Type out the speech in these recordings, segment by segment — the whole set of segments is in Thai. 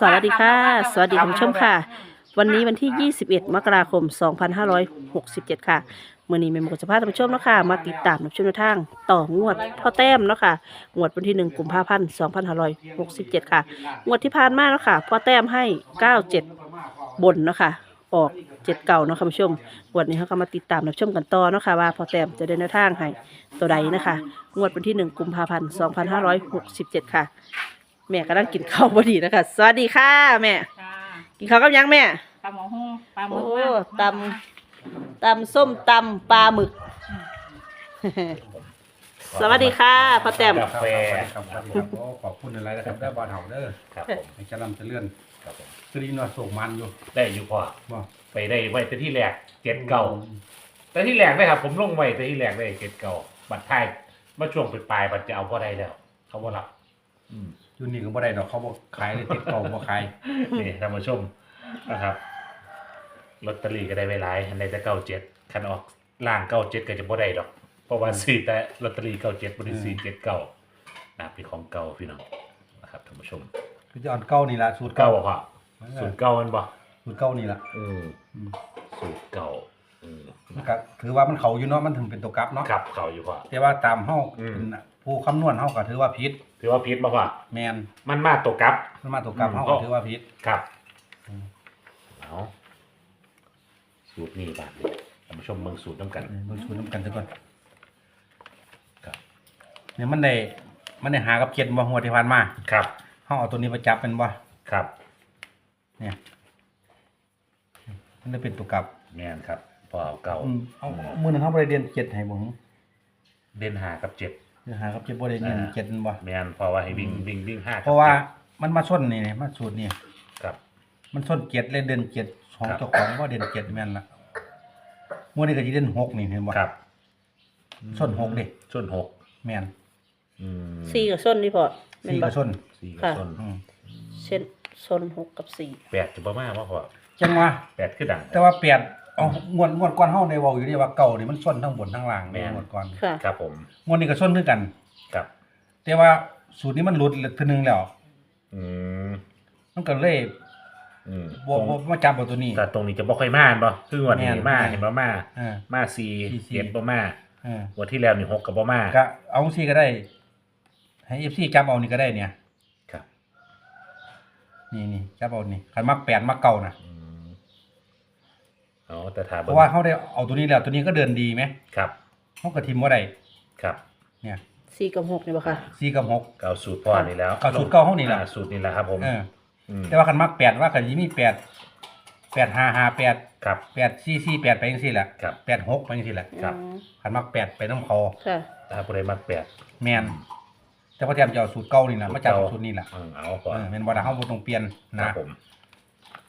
สวัสดีค่ะ สวัสดีคุณผู้ชมค่ะ วันนี้วันที่ 21 มกราคม 2567 ค่ะเมื่อนี้แม่หมกจะพาท่านผู้ชมเนาะคะมาติดตามรับชมแนวทางต่องวดพ่อแต้มเนาะค่ะงวดวันที่ 1กุมภาพันธ์2567 ค่ะ งวดที่ผ่านมาเนาะค่ะพ่อแต้มให้ 97 บนเนาะค่ะออก7เก่าเนาะค่ะคุณผู้ชมวันนี้เขาก็มาติดตามรับชมกันต่อเนาะค่ะว่าพ่อแต้มจะได้แนวทางให้ตัวใดนะคะ งวดวันที่ 1 กุมภาพันธ์ 2567 ค่ะ แม่กำลังกินข้าวพอดีนะคะสวัสดีค่ะแม่ ค่ะกินข้าวกับหยังแม่ ปลาหมอหุ้งปลาหมึกโอ้บ้างตตำส้มตำปลาหมึก สวัสดีค่ะพ่อแต้ม กาแฟ ครับสวัสดีครับโอ้ขอบคุณอะไรนะครับได้บอลเห่าเด้อครับผมให้เจะลำจะเลื่อนครับผมคือดีนว่าส่งมันอยู่ได้อยู่พอบ่ไปได้ไว้แต่ที่แรกเจ็ดเก่าแต่ที่แรกได้ครับ ผมลงไว้แต่ที่แรกได้เจ็ดเก่าบัตรไทายมาช่วงปลายๆบัตรจะเอาพอได้แล้ว เขาบ่รับอืม อยู่นี่ก็บ่ได้ดอกเขาบ่ขายเลยติดเก่าบ่ขายนี่ท่านผู้ชมนะครับลอตเตอรี่ก็ได้ไว้หลายอันใดจะเก้าเจ็ดคันออกล่างเก้าเจ็ดก็จะบ่ได้ดอก เพราะว่าซื้อแต่ลอตเตอรี่เก้าเจ็ดบริษีเจ็ดเก้านะครับเป็นของเก่าพี่น้องนะครับท่านผู้ชมคือจะอ่อนเก่านี่ล่ะสูตรเก้าเก่าบ่พอสูตรเก้ามันบ่สูตรเก่านี่ล่ะอืมอืมสูตรเก่าอืมมันก็ถือว่ามันเขาอยู่เนาะมันถึงเป็นตัวกลับเนาะครับเขาอยู่พอแต่ว่าตามเฮาอืม เป็นผู้คำนวณเฮาก็ถือว่าผิดถือว่าพิษมาพอแม่นมันมาตัวกลับ มันมาตัวกลับอืม เฮาก็ถือว่าผิด ครับอืม เอาสูตรนี้บาทนี้ท่านผู้ชมเมืองสูตรน้ำกันเบิ่งสูตรนํกันซะก่อนครับ เนี่ยมันได้มันได้หากับเกียรติบ่หัวดที่ผ่านมาครับ เฮาเอาตัวนี้มาจับเป็นบ่ครับเนี่ยมันได้เป็นตัวกลับแม่นครับพอเอาเก่าอืมเอามื้อนั้นเฮาบ่ได้เรียนเกียรติให้บ่หึเด่นหากับเจ็ด เดี๋ยวหากับเกียรติบ่ได้เรียนเกียรติบ่แม่นเพราะว่าให้วิ่งวิ่งวิ่งห้ากับเพราะว่าจ็ดมันมาส้นนี่นี่มาสูตรนี่ครับ มันส้นเกียรติเลยเด่นเกียรติของครับ เจ้าของว่าเด่นเกียรติแม่นละมื่อนี้ก็สิเด่นหกนี่เห็นบ่ครับส้นหกดิส้นหกแม่นอืมสี่กับส้นนี่พอแม่นสี่บ่ก็ส้นสี่กับค่ะส้นอืมเช่นส้นหกกับสี่แปดจะประมาณว่าพอจังว่าแปดคือดังแต่ว่าแปด เอางวดงวดก่อนเฮาได้เว้าอยู่นี่ว่าเก่านี่มันส้นทั้งบนทั้งล่างแม่น งวดก่อนค่ะ ครับผมงวดนี้ก็ส้นคือกัน ครับ แต่ว่าสูตรนี้มันหลุดทีนึงแล้ว อืมมันก็เลยอืมบ่บ่มาจับเอาตัวนี้ แต่ตรงนี้จะบ่ค่อยมาอันบ่คือวันนี้แม่นมาแม่น เห็นบ่มาเออ มาสี่สี่สี่เจ็ดบ่มาเออวันที่แล้วนี่หกกับบ่มาก็เอาจังซี่ก็ได้ ให้ FC จับเอานี่ก็ได้เนี่ย ครับนี่นี่จับเอานี่คันมักแปดมักเก่านะอืม อ๋อแต่ถามเพราะว่าเขาได้เอาตัวนี้แล้วตัวนี้ก็เดินดีไหมครับเขาก็ทิมว่าได้ครับเนี่ยสี่กับหกนี่บ่ค่ะสี่กับหกก็เอาสูตรพ่อนี่แล้วเอาสูตรเก่าเขานี่แหละอ่สูตรนี่แหละครับผมเออมแต่ว่าคันมักแปดว่ากันยี่มีแปดแปดห้าห้าแปดครับแปดสี่สี่แปดไปยังสี่แหละครับแปดหกไปยังสี่แหละครับอืมคันมักแปดไปน้ำคอค่ะถ้าผู้ใดมักแปดแมนแต่พอแทมจะเอาสูตรเก่านี่นะมาจับเอาสูตรนี่แหละอืมเอาก่อนเออแมนบ่ได้เขาบ่ต้องเปลี่ยนคนะรับผม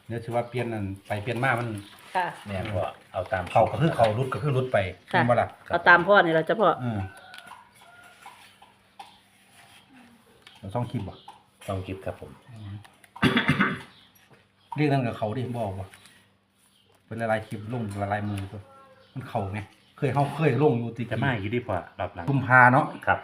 เดี๋ยวถือว่าเปลี่ยนนั่นไปเปลี่ยนมามันค่ะ แม่นก็เอาตามเขาก็คือเขารุดก็คือรุดไปค่ะเห็นบ่ล่ะเอาตามพ่อนี่เราจะพ่อเออเราต้องคิดบ่ต้องคิดครับผมเรียกนั่นกับเขาดิบอกว่าเป็นละลายคลิปลงละลายมือตัวมันเขาไงเคยเขาเคยลงอยู่ติจะมาอยู่ดีกว่ารับหลังกุมภาเนาะครับ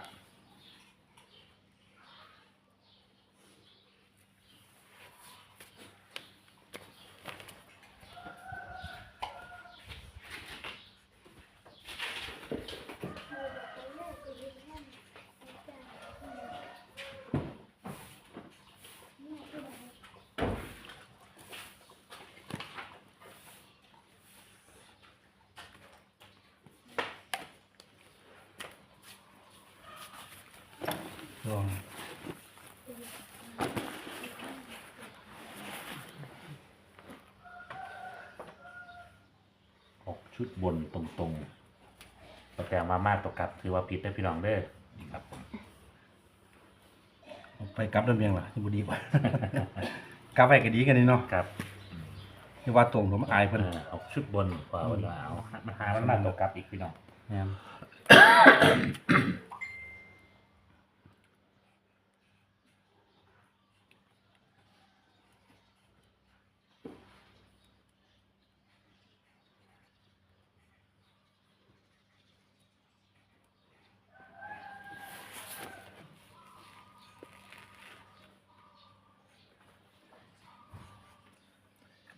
ลองหกชุดบนตรงๆประแต่มามากตัวกลับ ถือว่าผิดได้พี่น้องเด้อครับผมเอาไปกลับเดินเบียงล่ะที่บุดีกว่า กลับไปก็ดีกันนี่เนาะครับที่ว่าตรงผมอายเพิ่น เออหกชุดบนกว่าวันละเอามาหามันมาตัวกลับอีกพี่น้อง แม่น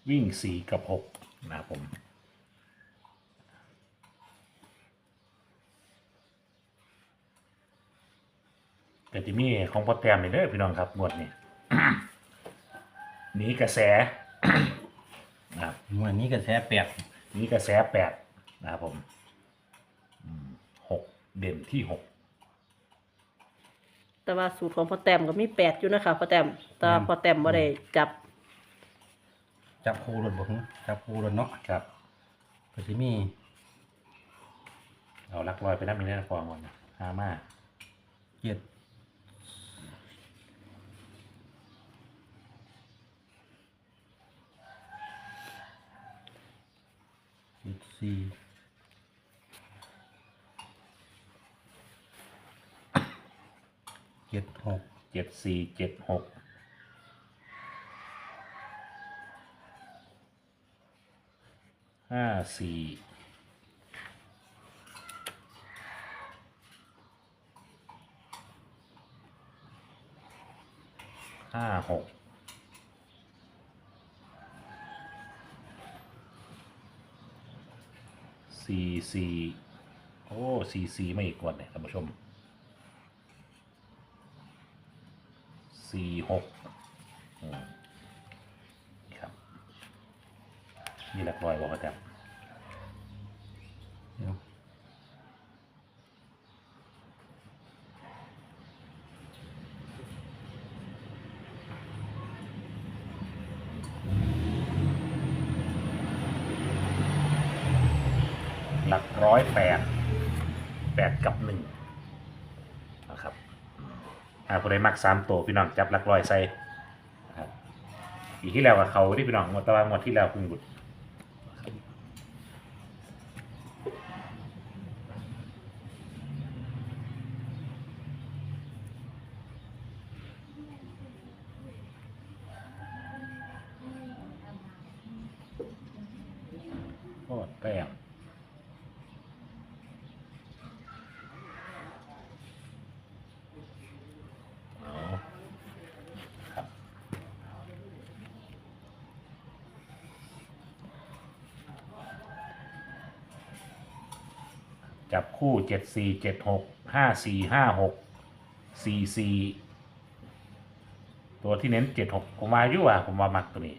วิ่งสี่กับหกนะครับผมก็จะมีของพ่อแต้มนี่เด้อพี่น้องครับงวดนี้หนีกระแสนะครับวันนี้ก็แสแปดหนีกระแสแปดนะครับผมอืมหกเด่นที่หกแต่ว่าสูตรของพ่อแต้มก็มีแปดอยู่นะคะพ่อแต้มแต่ว่าพ่อแต้มบ่ได้จับ จับคู่รถบ่ฮึจับคู่รถเนาะครับก็สิมี เอาลักลอยไปน้ำมีแน่ฟองก่อนนะฮามาเจ็ดเจ็ดสี่เจ็ดหกเจ็ดสี่เจ็ดหก ห้าสี่ห้าหกสี่สี่โอ้สี่สี่ไม่อีกกว่าเนี่ยท่านผู้ชมสี่หกอืมครับ นี่หลักร้อยบอกว่าจะเดี๋ยวหลักร้อยแปดแปดกับหนึ่งนะครับหาผู้ใดมักสามตัวพี่น้องจับหลักร้อยใส่นะครับปีที่แล้วกับเขาที่พี่น้องหมดตะวันหมดที่แล้วเพึ่งหลุดโคตร แต้มเอาครับจับคู่เจ็ดสี่เจ็ดหกห้าสี่ห้าหกสี่สี่ตัวที่เน้นเจ็ดหกผมมาอยู่อะผมมามักตัวนี้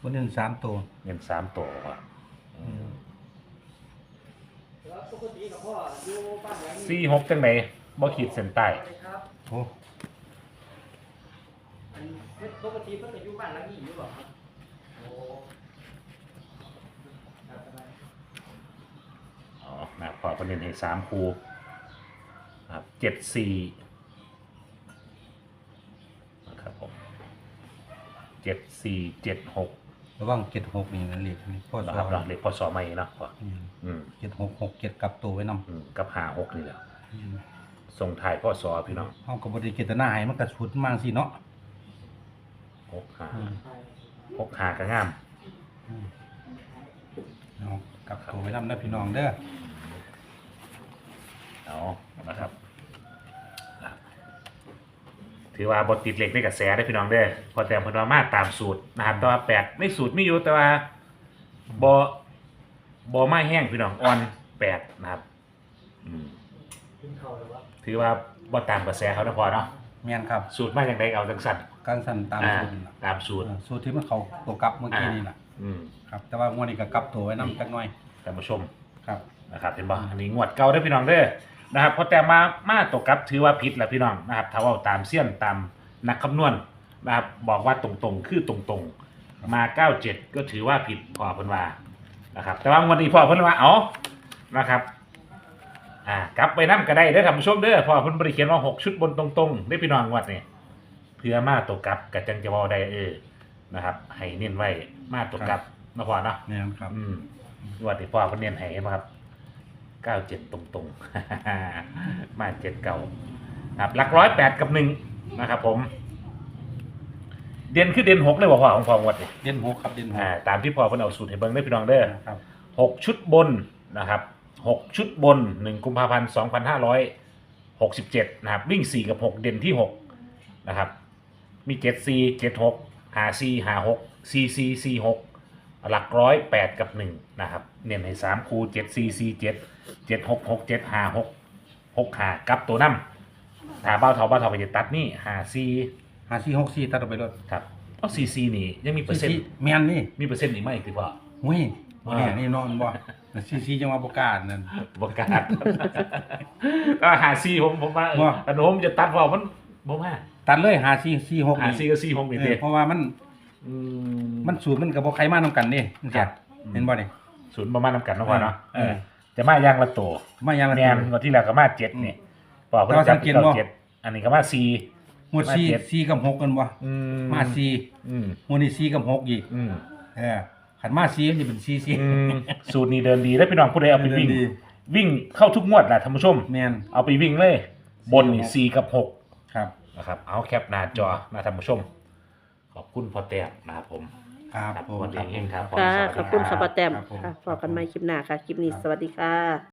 วันหนึ่งสามตัวเน้นสามตัวอะ สี่หกจังไหนบ่ขีดเส้นใต้โอ้ปกติเพิ่งจะอยู่บ้านหลังนี้อยู่หรอครับโอ้ครับอ๋อนะครับพอประเด็นให้สามคูนะครับเจ็ดสี่นะครับผมเจ็ดสี่เจ็ดหก ระวังเจ็ดหกนี่นั่นเรียกนี่พ่อนะสคอรับนเนาะเลขพอสอใหม่เนาะพออืมเจ็ดหกหกเจ็ดกลับตัวไว้นอืมกับหาหกนี่แหละำส่งถ่ายพ่อสอพี่น้องห้องกับบริเกตนาให้มันกระชุดมากสิเนาะหกหาอืมหกหากระงามเอากลับตัวไว้นำนะพี่น้องเด้อ เอานะครับอะ ถือว่าบทติดเหล็กในกระแสได้อพี่น้องเด้อพอแต่เพนว่ามาตามสูตรนะครับแต่ว่าแปดในสูตรไม่อยู่แต่ว่าบอบอไม่แห้งพี่น้องอ่อนแปดนะครับอืมขึ้นเขาเลยวะถือว่าบ่ตามกระแสเขานะพอเนาะแม่นครับสูตรมาอย่างไรเอาจังสันการสั่นตามอ่าสูตรนี่ล่ะตามสูตรเออสูตรที่มันเขาตัวกลับเมื่อกี้นี่แหละอืมครับแต่ว่างวดนี้ก็กลับตัวไว้นำจักหน่อยท่านผู้ชมครับนะครับเห็นบ่อันนี้งวดเก่าได้อพี่น้องเด้อ นะครับพอแต่มามาตกกลับถือว่าผิดแหละพี่น้องนะครับถ้าว่าตามเสี้ยนตามนักคำนวณนะครับบอกว่าตรงๆคือตรงๆ มา 97 ก็ถือว่าผิดพอเพิ่นว่านะครับ แต่ว่างวดนี้พอเพิ่นว่าเอานะครับอ่ากลับไปนํก็ได้เด้อท่านผู้ชมเด้อเพอเพิ่นบริเขียนว่า 6 ชุดบนตรงๆได้อพี่น้องงวดนี้เพื่อมาตกกลับกับจังจะเว้าได้เออนะครับ ให้เน้นไว้มาตกกลับนะพอเนาะ แม่นครับ อืมงวดที่พ่อเพิ่นเน้นให้เห็นบ่ครับ เก้าเจ็ดตรงๆ มาเจ็ดเก่าครับหลักร้อยแปดกับหนึ่งนะครับผม เด่นคือเด่นหกเลยบอกว่าของพองวดนี่เด่นหกครับเด่นหกอ่าตามที่พ่อเพิ่นเอาสูตรให้เบิ่งได้อพี่น้องเด้อครับหกชุดบนนะครับหกชุดบนหนึ่งกุมภาพันธ์สองพันห้าร้อยหกสิบเจ็ดนะครับวิ่งสี่กับหกเด่นที่หกนะครับ มีเจ็ดสี่เจ็ดหกหาซีหาหกซีซีซีหก หลักร้อยแปดกับหนึ่งนะครับ เน้นให้สามคูเจ็ดซีซีเจ็ดเจ็ดหกหกเจ็ดหาหกหกหากับตัวน้ำถ้าเบ้าเท่าเบ้าเท่าไปจะตัดนี่หาซีหาสี่หกสี่ตัดออกไปรถครับเพราะซีซีนี่ยังมีเปอร์เซ็นต์แมนนี่มีเปอร์เซ็นต์อีกไหมอีกทีพ่อเว้ยอ่าเนี่ยนี่นอนบ่ซีซีจังหวะประกาศนั่นบกล้าก็หาซีผมผมว่าเออว่าอันผมจะตัดพอมันผมว่าตัดเลยหาซีซีหกหาซีก็ซีผมอีกเอทีอเพราะว่ามัน อืมันสูตรมันกับบ่ใครมานํกันนี่จังครัซี่บเห็นบ่นี่ ศูนย์ประมาณน้ำกันเนาะพ่อเนาะเออจะมาย่างละตัวมาอย่างละแมนตัววันที่แล้วก็มาเจ็ดนี่บอกแต่ว่าสังเกตบ่เจ็ดอันนี้ก็มาซีหมวดซีมาเจ็ดซีกับหกกันบ่อืมาซีอืมหมวดนี้ซีกับหกอีกอืมเออขันมาซีมันจะเป็นซีซีอืมสูตรนี้เดินดีแล้วพี่น้องผู้ใดเอาไปวิ่งเดินดีวิ่งเข้าทุกงวดแหละท่านผู้ชม แมนเอาไปวิ่งเลย บนนี่สี่กับหกครับ นะครับ เอาแคปหน้าจอนะท่านผู้ชมข อบคุณพ่อแต้มนะครับผมครับครับผม วันครันี้บเองครับค่ะสวัสดีขอบคุณค่ะป้าแต้มครับผม ค่ะพบกันใหม่คลิปหน้าค่ะ คลิปนี้สวัสดีค่ะ